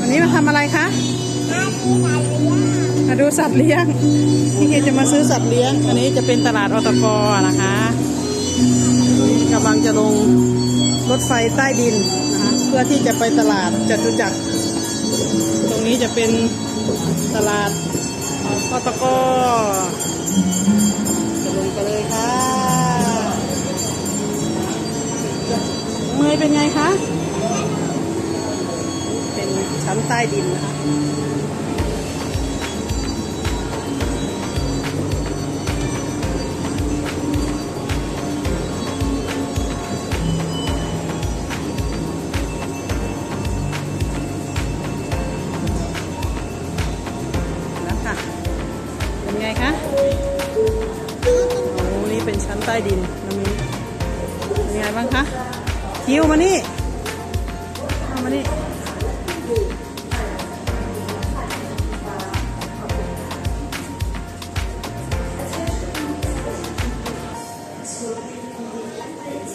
วันนี้มาทำอะไรคะ มาดูสัตว์เลี้ยงพี่เคจะมาซื้อสัตว์เลี้ยง อันนี้จะเป็นตลาดอตกนะคะกำลังจะลงรถไฟใต้ดินนะคะเพื่อที่จะไปตลาดจตุจักร ตรงนี้จะเป็นตลาดอตก เมยเป็นไงคะ เป็นชั้นใต้ดินนะคะ มานี่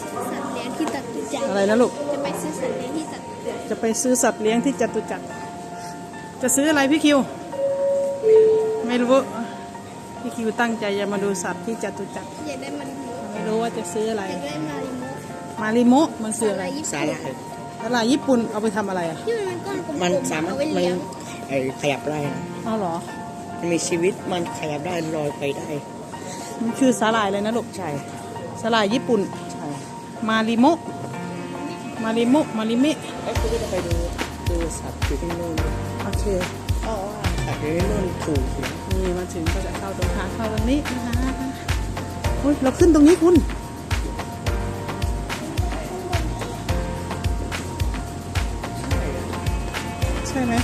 สัตว์เลี้ยงที่ตัดตุจักรอะไรนะลูก จะไปซื้อสัตว์เลี้ยงที่ตัดตุจักรจะไปซื้อสัตว์เลี้ยงที่จตุจักร จะซื้ออะไรพี่คิว ไม่รู้ พี่คิวตั้งใจจะมาดูสัตว์ที่จตุจักร อยากได้มาริโมไม่รู้ว่าจะซื้ออะไร อยากได้มาริโมมาริโมะมันซื้ออะไรญี่สาปุ่นหร่าย ตลาดญี่ปุ่นเอาไปทำอะไรอะที่มันเป็นก้อนกลมๆมันสามารถเอาไว้มันเลี้ยงไอ้ขยับได้นะเอาเหรอ มันมีชีวิตมันขยับได้ลอยไปได้มันคือสาหร่ายเลยนะลูกใช่สาหร่ายญี่ปุ่น ใช่มาริโมะมาริโมะมาริเมะไอ้คุณก็จะไปดูดูสัตว์อยู่ที่นู่นโอเค เพราะว่าสัตว์อยู่ที่นู่นถูกอยู่นี่มาถึงก็จะเข้าตรงทางเข้าตรงนี้นะคะอุ้ยเราขึ้นตรงนี้คุณ ไหม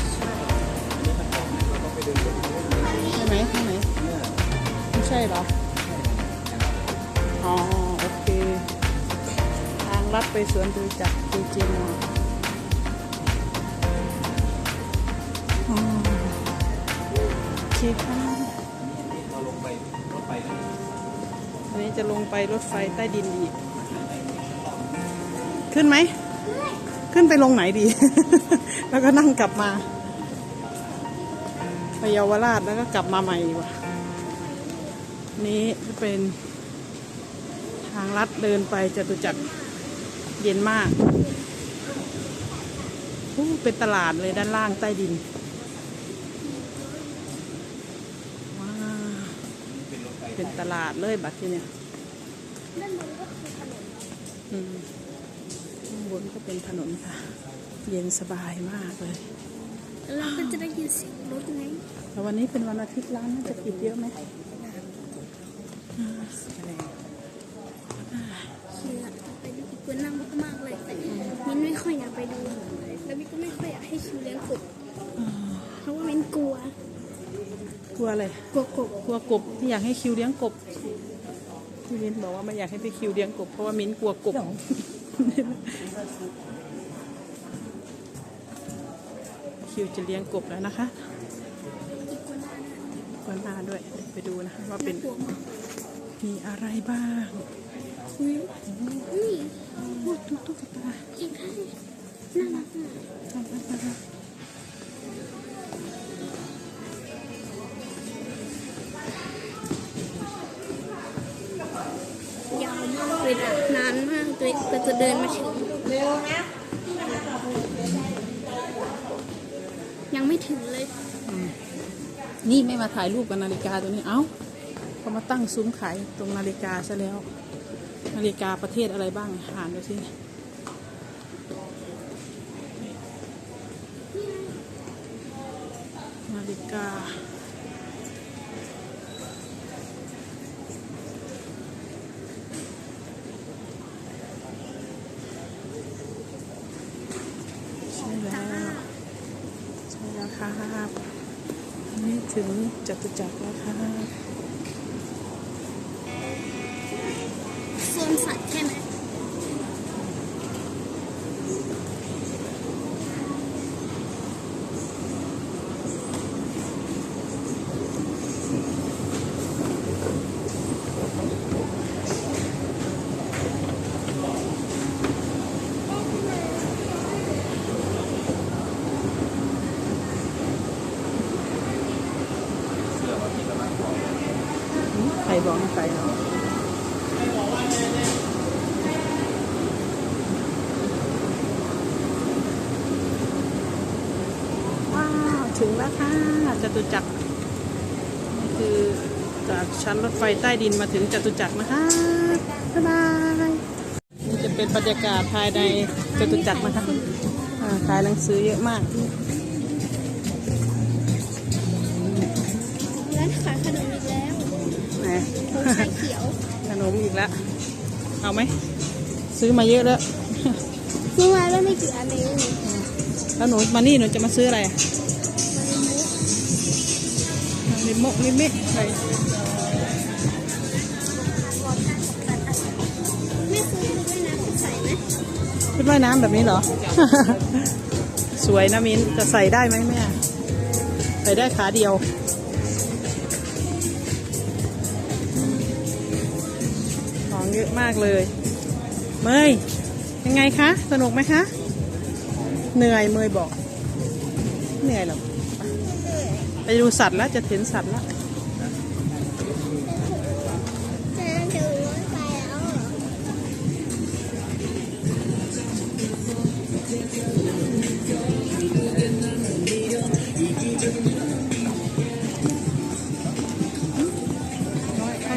ใช่ไหมข้างไหนไม่ใช่เหรอ อ๋อ โอเค ทางลัดไปสวนดูจักดีเจมอโอเคค่ะอันนี้จะลงไปรถไฟใต้ดินอีก ขึ้นไหม ขึ้นไปลงไหนดี แล้วก็นั่งกลับมา ไปเยาวราชแล้วก็กลับมาใหม่ดีกว่านี้จะเป็นทางลัดเดินไปจตุจักรเย็นมาก เป็นตลาดเลยด้านล่างใต้ดินว้าเป็นตลาดเลยบัดที่เนี่ยอืม บนก็เป็นถนนค่ะ เย็นสบายมากเลยแล้วเราก็จะได้ยินเสียงรถไงแต่วันนี้เป็นวันอาทิตย์ร้านน่าจะปิดเยอะไหมคือไปดูอีกคนนั่งมากๆเลยแต่มิ้นไม่ค่อยอยากไปดูแล้วมิ้นก็ไม่ค่อยอยากให้ชิวเลี้ยงกบเพราะว่ามิ้นกลัว กลัวอะไรกลัวกบกลัวกบไม่อยากให้คิวเลี้ยงกบพี่มิ้นบอกว่าไม่อยากให้พี่คิวเลี้ยงกบเพราะว่ามิ้นกลัวกบ คิวจะเลี้ยงกบแล้วนะคะกวนหน้าด้วย ไปดูนะคะว่าเป็นมีอะไรบ้างอุ้ยอุ้ยตุ๊กตุ๊กตาอีกท่านน่ารัก จะเดินมาถึงยังไม่ถึงเลย นี่ไม่มาถ่ายรูปกับนาฬิกาตัวนี้เอ้าเขามาตั้งซุ้มขายตรงนาฬิกาซะแล้ว นาฬิกาประเทศอะไรบ้างอ่านดูสินาฬิกา ใช่แล้ว ใช่แล้วครับอันนี่ถึง จตุจักรนะคะสวนสัตว์ใช่ไหม บอกให้ไปเนาะว้าว ถึงแล้วค่ะจตุจักรนี่คือจากชั้นรถไฟใต้ดินมาถึงจตุจักรนะคะบ๊ายบายนี่จะเป็นบรรยากาศภายในจตุจักรนะคะอ่าขายหนังสือเยอะมากร้านขายขนมอีกแล้วไหนผงชาเขียวขนมอีกแล้วเอาไหมซื้อมาเยอะแล้วซื้อมาแล้วไม่กี่อันเองแล้วหนูมานี่หนูจะมาซื้ออะไร อะลิโมลิมิอะไรไม่ซื้อมาด้วยนะใส่ไหมชุดว่ายน้ำแบบนี้เหรอ สวยนะมิ้น จะใส่ได้ไหมแม่ ใส่ได้ขาเดียวของเยอะมากเลย เมยยังไงคะ สนุกไหมคะ เหนื่อยเมยบอก เหนื่อยหรอก ไปดูสัตว์แล้วจะเห็นสัตว์แล้วจะถึงรถไฟแล้วเหรอน้อยเขา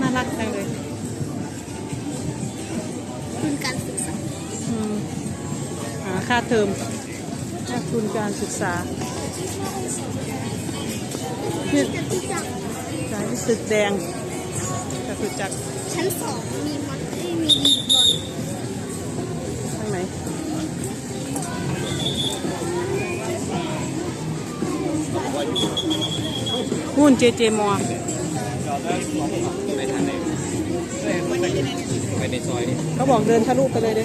น่ารักจังเลยทุนการศึกษาอืมหาค่าเทอมค่าทุนการศึกษาเนี่ยจตุจักรสายตึกแดงจตุจักรชั้นสองมีมอนเอ้ยมีดีบอลทางไหนหุ้นเจเจมอไปทางไหนไปในซอยนี่เขาบอกเดินทะลุไปเลยเด้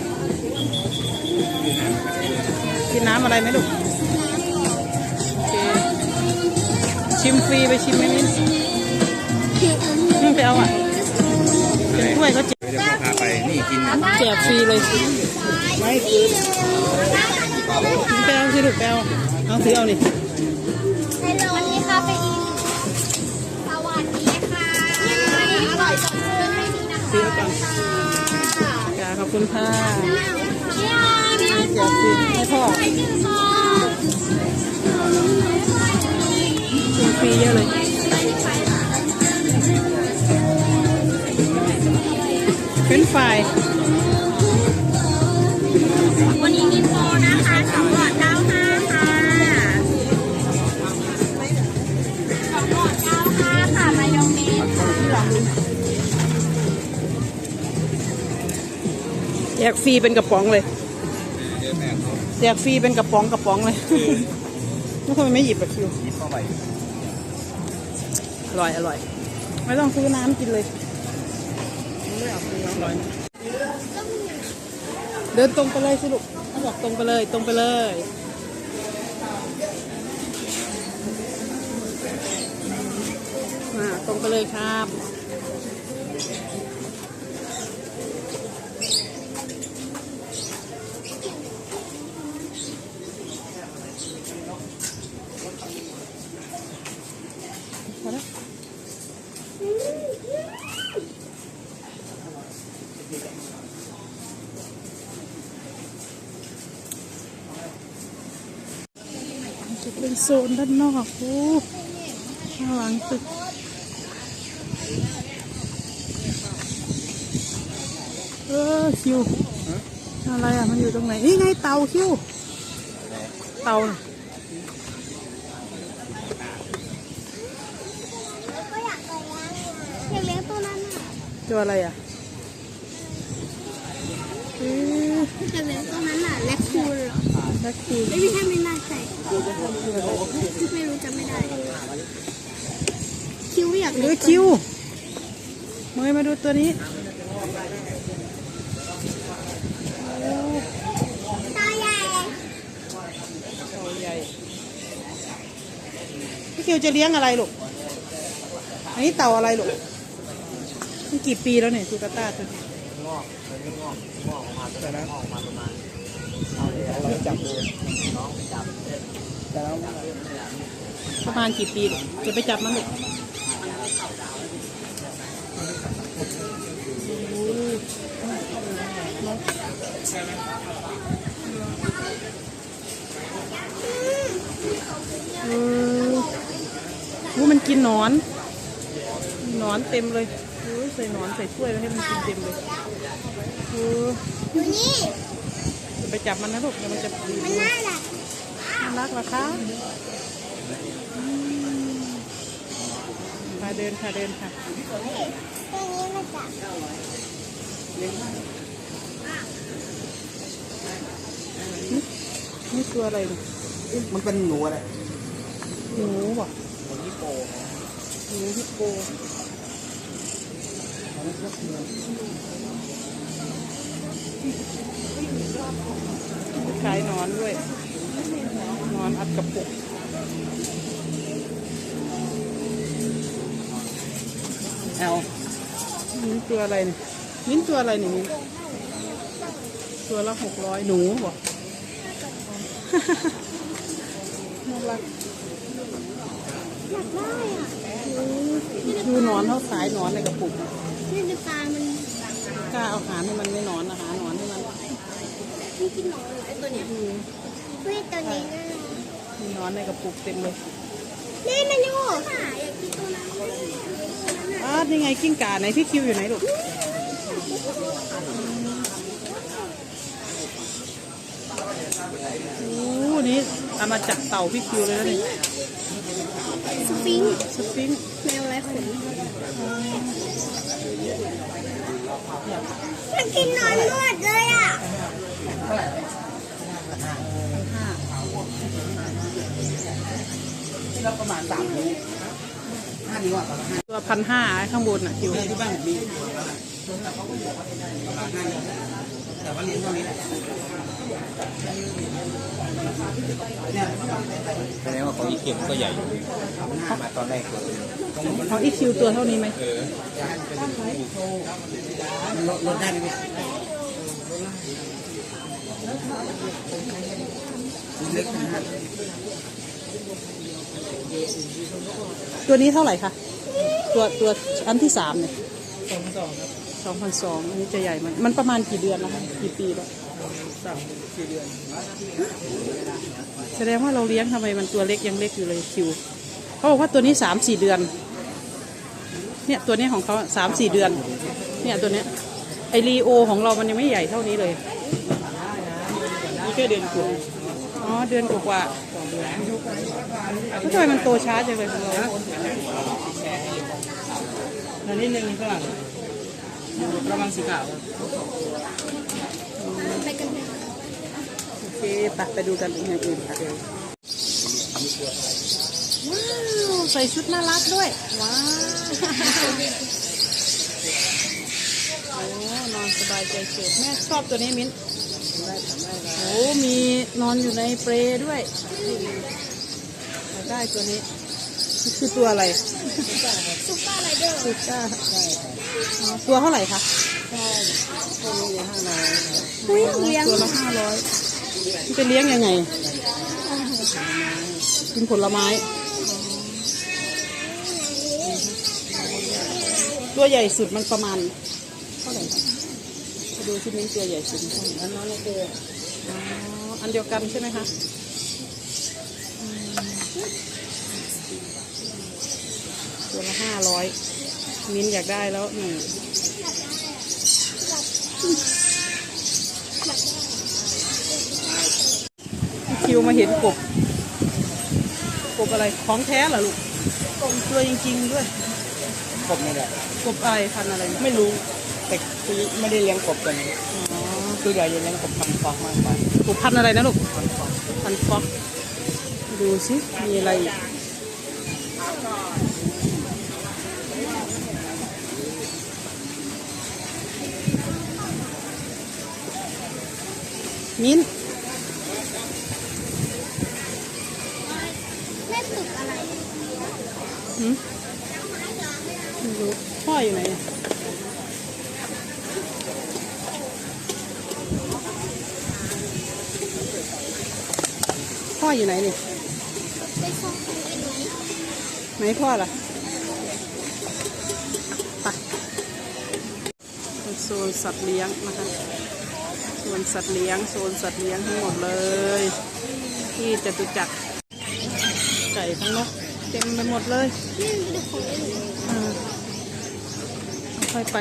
กินน้ำอะไรไหมลูก ชิมฟรีไปชิมไหมมิ้นคืออันอืมไปเอาอะเป็นถ้วยเขาแจกเดี๋ยวผมพาไปนี่กินแจกฟรีเลยไม่คือไปเอาสิลูกไปเอาเอาถือเอานี่ฮัลโหลวันนี้คาเฟอีนสวัสดีค่ะอร่อยสดชื่นไม่มีนะคะซื้อก่อนจ้าขอบคุณค่ะ กฟรีเป็นกระป๋องเลยแจกฟรีเป็นกระป๋องกระป๋องเลยแล้วทำไมไม่หยิบอะคิวยิบเข้าไปอร่อยอร่อย ไม่ต้องซื้อน้ำกินเลยไม่เอาซื้อน้ำอร่อยนะเดินตรงไปเลยสิลูกเขาบอกตรงไปเลยตรงไปเลยอ่าตรงไปเลยครับ พอแล้วจะเป็น โซนด้านนอกโอ้ข้างหลังตึกเออคิวอะไรอะ มันอยู่ตรงไหน นี่ไงเตาคิว เตาน่ะอยากไปเลี้ยงอยากเลี้ยงตัวนั้นอะตัวอะไรอะเอ๊ะอยากเลี้ยงตัวนั้นอะแลคคูลเหรอแบ็คคูลไม่ใช่ไม่น่าใช่ ไม่รู้จำไม่ได้ คิวอยากหรืเลี้อยงคิวเมยมาดูตัวนี้ตาใหญ่ตัวใหญ่พี่คิวจะเลี้ยงอะไรลูก อันนี้เต่าอะไรลูกมันกี่ปีแล้วเนี่ยตูกาต้าตัวนี้แต่นะเราจับดูแต่แล้ว ประมาณกี่ปีจะไปจับมันหรอว่ามันกินนอน นอนเต็มเลยใส่นอนใส่ถ้วยไว้ให้มันกินเต็มเลยคือนี่ ไปจับมันนะลูกเดี๋ยวมันจะมันน่ารัก รักเหรอคะอืมค่ะเดินค่ะเดินค่ะตัวนี้มาจากนี่ตัวอะไรเนี่ยมันเป็นหนูอะไรหนูบอกหนูฮิปโปหนูฮิปโปขายหนอนด้วยห นอนอัดกระปุกแอลนี่ตัวอะไรเนี่ยนี่ตัวอะไรเนี่ยนี่ตัวละหกร้อยหนูบอกน่ารักอยากได้อะดูหนอนเขาขายหนอนในกระปุกนี่ดูตามันกล้าเอาอาหารให้มันไม่หนอนอาหารหนอนให้มันมันกินหนอนเหรอไอตัวเนี้ยเฮ้ยตัวนี้น่ารักมีหนอนในกระปุกเต็มเลย นี่มันอยู่หาอยากกินตัวนั้นอ้าวนี่ไงกิ้งก่าไหนพี่คิวอยู่ไหนลูกโอ้นี่เอามาจากเต่าพี่คิวเลยนะนี่สฟิงค์สฟิงค์แมวไรขนมันกินนอนนวดเลยอะ เราประมาณสามนิ้วห้านิ้วอะประมาณห้าตัวพันห้าข้างบนอะคิวที่บ้านผมมีประมาณห้านิ้วแต่ว่าเลี้ยงเท่านี้แหละเนี่ยประมาณแสดงว่าของอีเค็มก็ใหญ่อยู่มาตอนแรกเลยของอีคิวตัวเท่านี้ไหมเออมันลดลดได้ไหมพี่ เล็กนะฮะตัวนี้เท่าไหร่คะ ตัวตัวอันที่สามเนี่ยสองสองครับสองพันสองอันนี้จะใหญ่ไหมมันประมาณกี่เดือนแล้วคะกี่ปีแล้วสามสี่เดือน แสดงว่าเราเลี้ยงทำไมมันตัวเล็กยังเล็กอยู่เลยคิวเขาบอกว่าตัวนี้สามสี่เดือน เนี่ยตัวนี้ของเขาสามสี่เดือน เนี่ยตัวเนี้ยไอรีโอของเรามันยังไม่ใหญ่เท่านี้เลยนี่ แค่เดือนกว่าอ๋อเดือนกว่าๆแล้วทำไมมันโตช้าจังเลยของเราอันนี้หนึ่งฝรั่งประมาณสีขาวไปกันเถอะโอเคไปไปดูกันอย่างอื่นค่ะว้าวใส่ชุดน่ารักด้วย ว้าวโอ้นอนสบายใจเฉิบแม่ชอบตัวนี้มิ้น โอ้มีนอนอยู่ในเปรด้วยอยากได้ตัวนี้นี่คือตัวอะไรซุปเปอร์ไรเดอร์ซูก้าอ๋อตัวเท่าไหร่คะอุ้ยเลี้ยงตัวละห้าร้อยจะเลี้ยงยังไง กินผลไม้ ตัวใหญ่สุดมันประมาณเท่าไหร่คะมา ดูที่นี้ตัวใหญ่สุดเท่าไหร่อันนั้นเลยอ๋ออันเดียวกันใช่ไหมคะอืมตัวละห้าร้อยมิ้นอยากได้แล้วหนึ่งพี่คิวมาเห็นกบ กบอะไรของแท้เหรอลูกกบตัวจริงๆด้วย กบนี่แหละกบอะไรพันธุ์อะไร ไม่รู้ แต่คือไม่ได้เลี้ยงกบตัวนี้อ๋อคือใหญ่จะเลี้ยงกบทำฟอกมากกว่ากบพันธุ์อะไรนะลูกพันธุ์ฟ็อกดูสิมีอะไรอีกมิ้นแม่ตึกอะไรหืมไม่รู้พ่ออยู่ไหน พ่ออยู่ไหนนี่ไปซ่อนของเองไหมไหนพ่อล่ะไปเป็นโซนสัตว์เลี้ยงนะคะส่วนสัตว์เลี้ยงโซนสัตว์เลี้ยงทั้งหมดเลย ที่จตุจักรไก่ทั้งนกเต็มไปหมดเลยนี่ดูของเล่นอ่าค่อยไป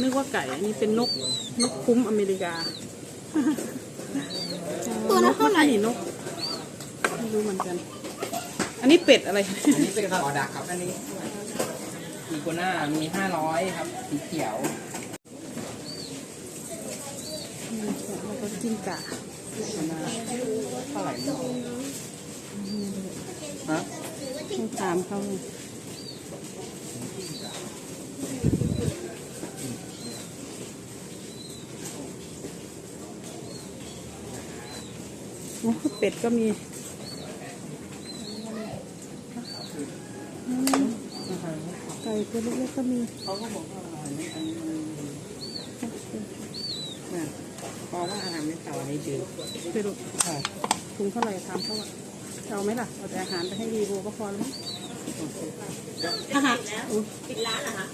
นึกว่าไก่อันนี้เป็นนกนกคุ้มอเมริกา ตัวละเท่าไหร่นี่นกไม่รู้เหมือนกัน อันนี้เป็ดอะไร อันนี้เป็นขอดักครับอันนี้อีกัวน่ามีห้าร้อยครับสีเขียวแล้วก็จิ้งก่าเท่าไหร่ฮะต้องตามเขาเลย เป็ดก็มีอืมไก่ตัวเล็กๆก็มีเขาก็บอกว่าอันนี้อันนี้มันเนี่ยเพราะว่าอาหารไม่เต่าอันนี้จืดไปดูถุงเท่าไหร่ถามเขาว่าจะเอาไหมล่ะเอาแต่อาหารไปให้รีโวก็พอแล้วมั้งอาหารปิดร้านเหรอคะ